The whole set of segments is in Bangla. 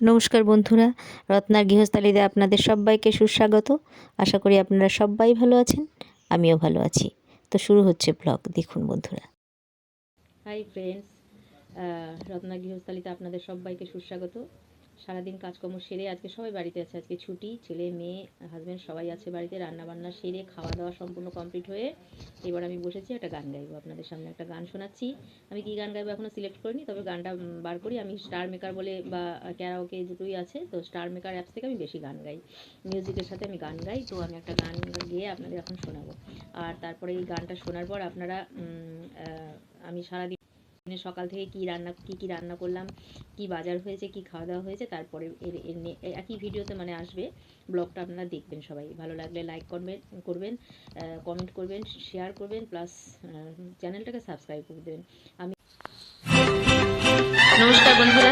নমস্কার বন্ধুরা, রত্নার গৃহস্থালিতে আপনাদের সবাইকে সুস্বাগত। আশা করি আপনারা সবাই ভালো আছেন, আমিও ভালো আছি। তো শুরু হচ্ছে ব্লগ, দেখুন বন্ধুরা। হাই ফ্রেন্ডস রত্না গৃহস্থালিতে আপনাদের সবাইকে সুস্বাগত। সারাদিন কাজকর্ম সেরে আজকে সবাই বাড়িতে আছে। আজকে ছুটি, ছেলে, মেয়ে হাজব্যান্ড সবাই আছে বাড়িতে রান্না বান্না সেরে খাওয়া দাওয়া সম্পূর্ণ কমপ্লিট হয়ে এবার আমি বসেছি একটা গান গাইবো। আপনাদের সামনে একটা গান শোনাচ্ছি। আমি কি গান গাইবো এখনও সিলেক্ট করিনি, তবে গানটা বার করি। আমি স্টার মেকার বলে বা ক্যারাওকে দুটোই আছে, তো স্টার মেকার অ্যাপস থেকে আমি বেশি গান গাই। মিউজিকের সাথে আমি গান গাই, তো আমি একটা গান গেয়ে আপনাদের এখন শোনাবো। আর তারপরে এই গানটা শোনার পর আপনারা আমি সারাদিন দিনে সকাল থেকে কি রান্না, কি কি রান্না করলাম, কি বাজার হয়েছে, কি খাওয়া দাওয়া হয়েছে, তারপরে এর এর একই ভিডিওতে মানে আসবে। ব্লগটা আপনারা দেখবেন সবাই। ভালো লাগলে লাইক করবেন করবেন কমেন্ট করবেন শেয়ার করবেন প্লাস চ্যানেলটাকে সাবস্ক্রাইব করে দেবেন। আমি নমস্কার বন্ধুরা।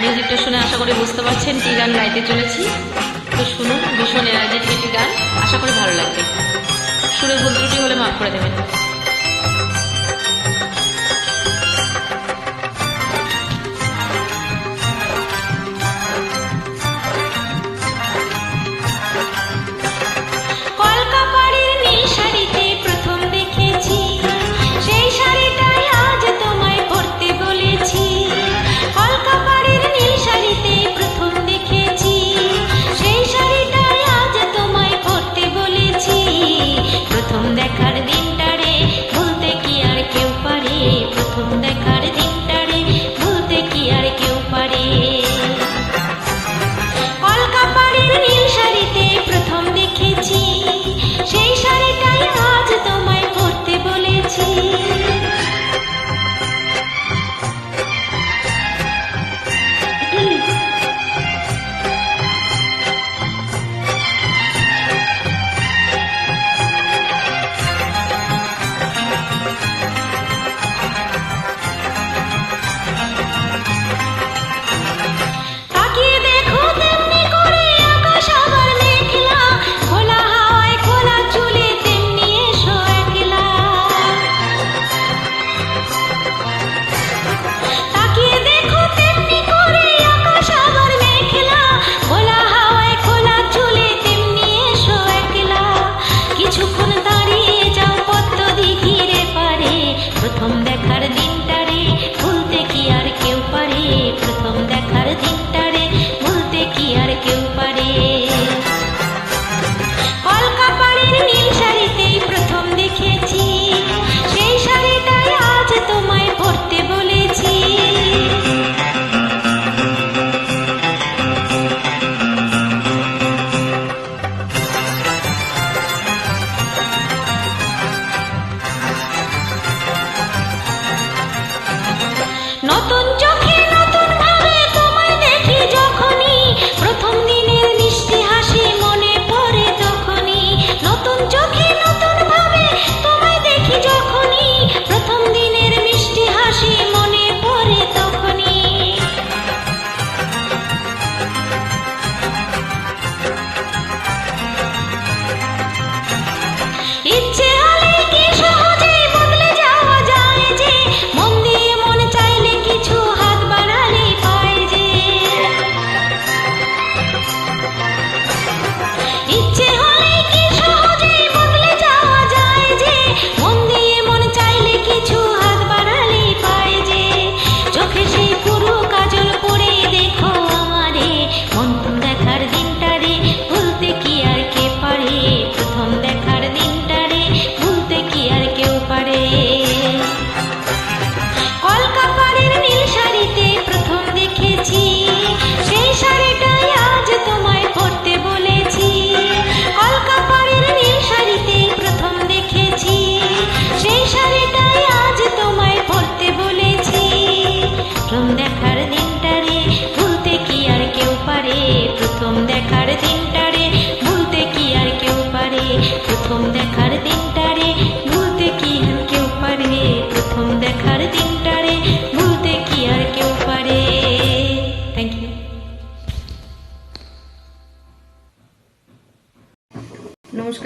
মিউজিকটা শুনে আশা করি বুঝতে পারছেন কি গান গাইতে চলেছি। তো শুনুন ভীষণ এনার্জেটিক গান। আশা করি ভালো লাগবে। সুরে ভুল ত্রুটি হলে মাফ করে দেবেন।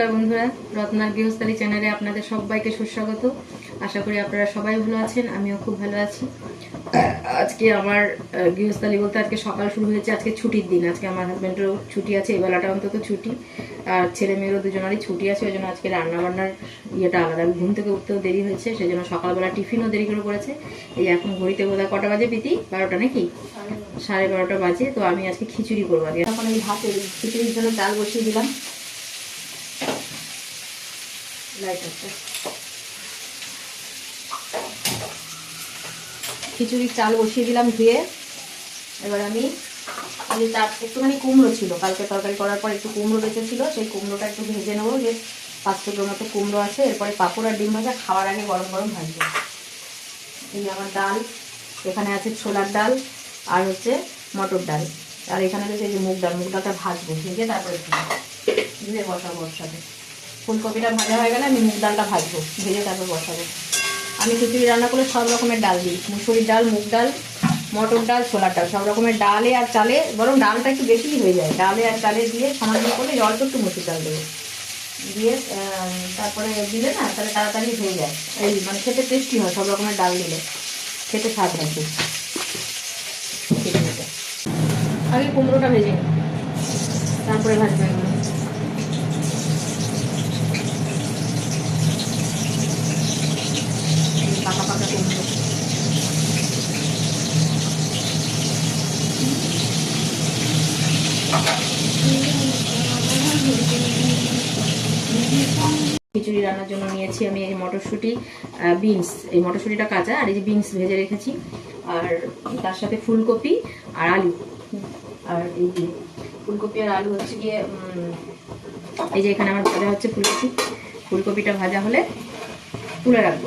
নমস্কার বন্ধুরা, রত্নার গৃহস্থালী চ্যানেলে আপনাদের সবাইকে সুস্বাগত। আশা করি আপনারা সবাই ভালো আছেন, আমিও খুব ভালো আছি। আজকে আমার গৃহস্থালী বলতে আজকে সকাল শুরু হয়েছে, আজকে ছুটির দিন, আজকে আমার হাজব্যান্ডেরও ছুটি আছে এই বেলাটা অন্তত ছুটি। আর ছেলে মেয়েরও দুজনেরই ছুটি আছে, ওই জন্য আজকে রান্না বান্নার ইয়েটা আলাদা। ঘুম থেকে উঠতেও দেরি হয়েছে সেই জন্য সকালবেলা টিফিনও দেরি করে করেছে। এই এখন ঘড়িতে বোধহয় কটা বাজে প্রীতি? বারোটা নাকি? সাড়ে বারোটা বাজে, তো আমি আজকে খিচুড়ি করব আগে। এখন আমি ভাতে খিচুড়ির জন্য চাল বসিয়ে দিলাম। খিচুড়ির চাল বসিয়ে দিলাম ধুয়ে। এবার আমি আমি তার একটুখানি কুমড়ো ছিল, কালকে তরকারি করার পর একটু কুমড়ো বেঁচেছিল সেই কুমড়োটা একটু ভেজে নেব। যে পাঁচ টুকরোর মতো কুমড়ো আছে, এরপরে পাঁপড় আর ডিম ভাজা খাওয়ার আগে গরম গরম ভাজবো। এই আমার ডাল, এখানে আছে ছোলার ডাল আর হচ্ছে মটর ডাল। আর এখানে রয়েছে যে মুগ ডাল, মুগ ডালটা ভাজবো, ভেজে তারপরে ধুয়ে বসাবো ওর সাথে। ফুলকপিটা ভাজা হয়ে গেলে আমি মুগ ডালটা ভাজবো, ভেজে তারপর বসাবো। আমি খিচুড়ি রান্না করলে সব রকমের ডাল দিই, মুসুরির ডাল, মুগ ডাল, মটর ডাল, ছোলার ডাল, সব রকমের ডালে আর চালে, বরং ডালটা একটু বেশিই হয়ে যায়, ডালে আর চালে দিয়ে সামান্য করলে অল্প একটু মুসুর ডাল দেবো। দিয়ে তারপরে দিলে না, তাহলে তাড়াতাড়ি হয়ে যায়। এই মানে খেতে টেস্টি হয়, সব রকমের ডাল দিলে। খেতে স্বাদ খিচুড়িটা। আগে কুমড়োটা ভেজে তারপরে ভাজবে এগুলো এই পাকা পাকা কুমড়ো খিচুড়ি রান্নার জন্য নিয়েছি আমি এই মটরশুঁটি বিনস এই মটরশুঁটিটা কাঁচা, আর এই যে বিনস ভেজে রেখেছি। আর তার সাথে ফুলকপি আর আলু। আর এই যে ফুলকপি আর আলু হচ্ছে গিয়ে এই যে এখানে আমার ভাজা হচ্ছে ফুলকপি। ফুলকপিটা ভাজা হলে তুলে রাখব।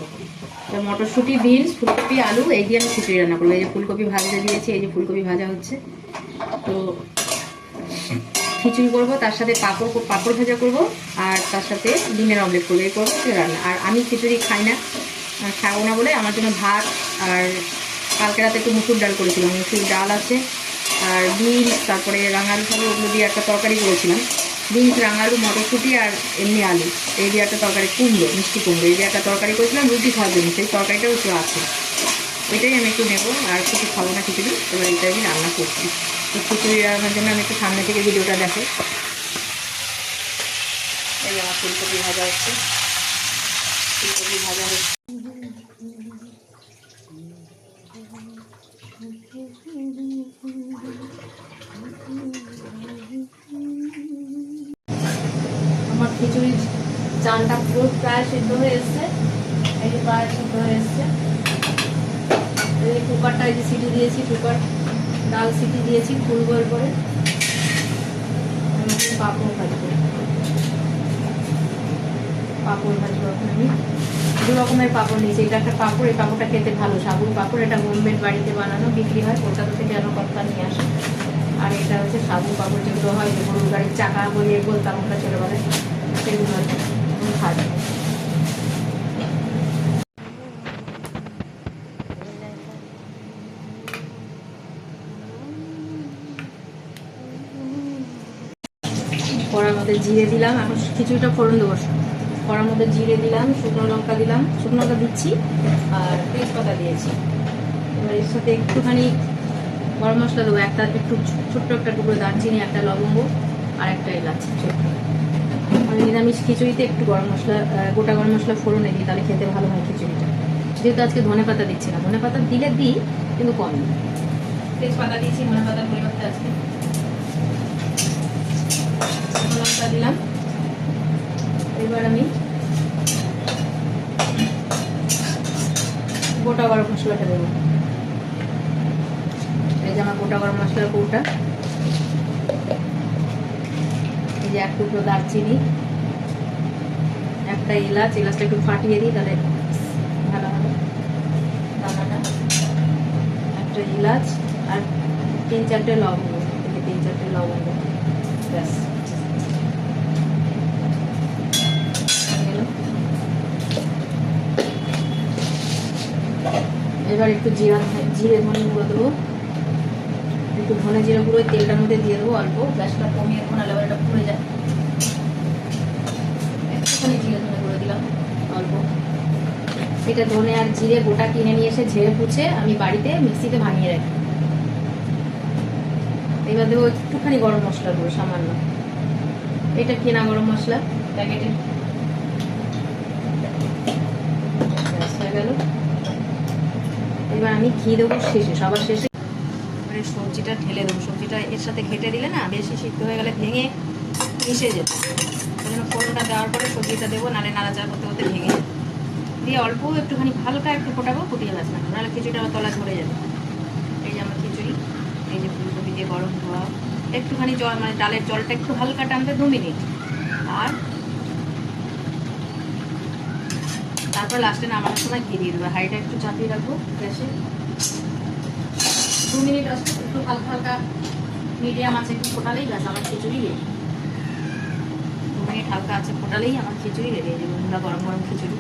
তো মটরশুঁটি বিনস ফুলকপি, আলু, এই দিয়ে আমি খিচুড়ি রান্না করব। এই যে ফুলকপি ভাজা দিয়েছি, এই যে ফুলকপি ভাজা হচ্ছে। তো খিচুড়ি করব, তার সাথে পাঁপড় পাঁপড় ভাজা করব, আর তার সাথে ডিমের অমলেট করব। এই করব রান্না। আর আমি খিচুড়ি খাই না খাব না বলে আমার জন্য ভাত আর কালকে রাতে একটু মুসুর ডাল করেছিলাম। মুসুর ডাল আছে আর বিনস, তারপরে রাঙালু ফালু ওগুলো দিয়ে একটা তরকারি করেছিলাম। বিনস রাঙালু মটরশুঁটি আর এমনি আলু। এই দিয়ে একটা তরকারি, কুমড়ো, মিষ্টি কুমড়ো। এই দিয়ে একটা তরকারি করেছিলাম, রুটি খাওয়ার জন্য। সেই তরকারিটাও একটু আছে। ওইটাই আমি একটু নেব, আর কিছু খাব না খিচুড়ি। এবার এইটাই আমি রান্না করছি। খিচুড়ি রান্নার জন্য আমি একটু সামনে থেকে ভিডিওটা দেখো। এই আমার ফুলকপি ভাজা হচ্ছে। ফুলকপি ভাজা হচ্ছে। আমার খিচুড়ির চালটা পুরো প্রায় সিদ্ধ হয়ে এসছে। এই প্রায় সিদ্ধ হয়ে এসছে। কুকারটা, এই যে সিটি দিয়েছি কুকার। ডাল সিটি দিয়েছি ফুল বল করে। আমি এখন পাঁপড় ভাজবো। পাঁপড় ভাজবো এখন আমি। দু রকমের পাঁপড় নিয়েছি। এটা একটা পাঁপড়, এই পাঁপড়টা খেতে ভালো। সাবুর পাঁপড়, এটা হোমমেড বাড়িতে বানানো, বিক্রি হয় কলকাতা থেকে আরও কথা নিয়ে আসে। আর এটা হচ্ছে সাবু পাঁপড় যেগুলো হয়, যে গরুর গাড়ির চাকা বলিয়ে বলতাম আমরা ছোটোবেলায় সেগুলো আর কি এখন খাই কড়ার মধ্যে জিরে দিলাম। এখন খিচুড়িটা ফোড়ন দেবো। কড়ার মধ্যে জিরে দিলাম, শুকনো লঙ্কা দিলাম। শুকনো লঙ্কা দিচ্ছি আর তেজপাতা দিয়েছি। এবার এর সাথে একটুখানি গরম মশলা দেবো। একটা একটু ছোট্ট একটা টুকরো দারচিনি, একটা লবঙ্গ আর একটা এলাচ। ছোট্ট মানে নিরামিষ খিচুড়িতে একটু গরম মশলা গোটা গরম মশলা ফোড়নে দিই, তাহলে খেতে ভালো হয় খিচুড়িটা। যেহেতু আজকে ধনে পাতা দিচ্ছি না, ধনে পাতা দিলে দিই, কিন্তু কম তেজপাতা দিয়েছি, ধনে পাতার পরিবর্তে আজকে লঙ্কা দিলাম। এবার আমি গোটা গরম মশলাটা দেবো। এই যে আমার গোটা গরম মশলার কৌটা এই যে এক টুকরো দারচিনি, একটা এলাচ, এলাচটা একটু ফাটিয়ে দিই তাহলে ভালো হবে। দানাটা, একটা এলাচ আর তিন চারটে লবঙ্গ থেকে তিন চারটে লবঙ্গ, ব্যাস হয়ে গেল। এবার একটু জিরা, জিরে ধনে গুঁড়ো দেবো। একটু ধনে জিরে গুঁড়ো তেলটার মধ্যে দিয়ে দেবো অল্প। গ্যাসটা কমিয়ে দেবো নাহলে এটা পুড়ে যায়। একটুখানি জিরে ধনে গুঁড়ো দিলাম, অল্প। এটা ধনে আর জিরে গোটা কিনে নিয়ে এসে ঝেড়ে পুছে আমি বাড়িতে মিক্সিতে ভাঙিয়ে রাখি। এবার দেবো একটুখানি গরম মশলা দেবো, সামান্য। এটা কেনা গরম মশলা? প্যাকেটে। গেল। আমি ঘি দেবো শেষে, সবার শেষে। এবারে সবজিটা ঢেলে দেবো। সবজিটা এর সাথে ঘেটে দিলে না বেশি সিদ্ধ হয়ে গেলে ভেঙে মিশে যেত। ওই জন্য ফোড়নটা দেওয়ার পরে সবজিটা দেবো, নালে নাড়াচাড়া করতে করতে ভেঙে দিয়ে অল্প একটুখানি হালকা একটু ফোটাবো, ফুটিয়ে না নাহলে খিচুড়িটা তলা ঝরে যাবে। এই যে আমার খিচুড়ি, এই যে ফুলকপি দিয়ে গরম ধোয়া। একটুখানি জল মানে ডালের জলটা একটু হালকা টানবে দু মিনিট আর তারপর লাস্টে নামানোর সময় ঘি দিয়ে দেবো। হাইটা একটু চাপিয়ে রাখব, গ্যাসে। দু মিনিট আসতে একটু হালকা হালকা মিডিয়াম আছে একটু ফোটালেই ব্যাস, আমার খিচুড়ি রেডি দু মিনিট হালকা আছে, ফোটালেই আমার খিচুড়ি রেডি যাবে গরম গরম খিচুড়ি।